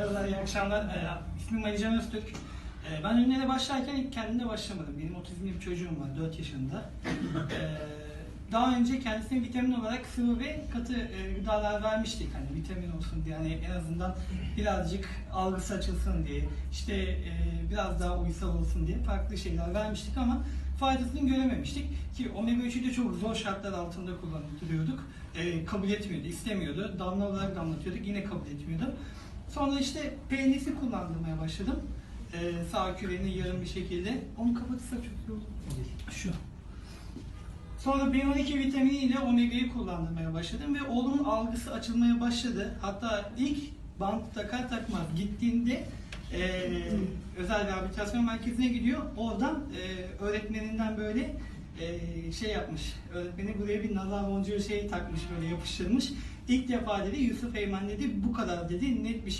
Merhabalar, iyi akşamlar. Ee, ismim Ali Can Öztürk. Ee, ben ürünlere başlarken ilk kendimde başlamadım. Benim otizmli bir çocuğum var, 4 yaşında. Ee, daha önce kendisine vitamin olarak sıvı ve katı e, gıdalar vermiştik. Hani vitamin olsun diye, hani en azından birazcık algısı açılsın diye, işte e, biraz daha uysal olsun diye farklı şeyler vermiştik ama faydasını görememiştik. Ki omega 3'ü de çok zor şartlar altında kullanıyorduk. Ee, kabul etmiyordu, istemiyordu. Damla olarak damlatıyorduk, yine kabul etmiyordu. Sonra işte peynisi kullandırmaya başladım. Ee, sağ küreğini yarım bir şekilde. Onu kapatırsak çok iyi olur. Şu. Sonra B12 vitaminiyle omega'yı kullandırmaya başladım ve oğlumun algısı açılmaya başladı. Hatta ilk bant takar takmaz gittiğinde e, özel rehabilitasyon merkezine gidiyor. Oradan e, öğretmeninden böyle e, şey yapmış. Öğretmeni buraya bir nazar boncuğu şey takmış böyle yapıştırmış. İlk defa dedi Yusuf Eymen dedi bu kadar dedi net bir şey.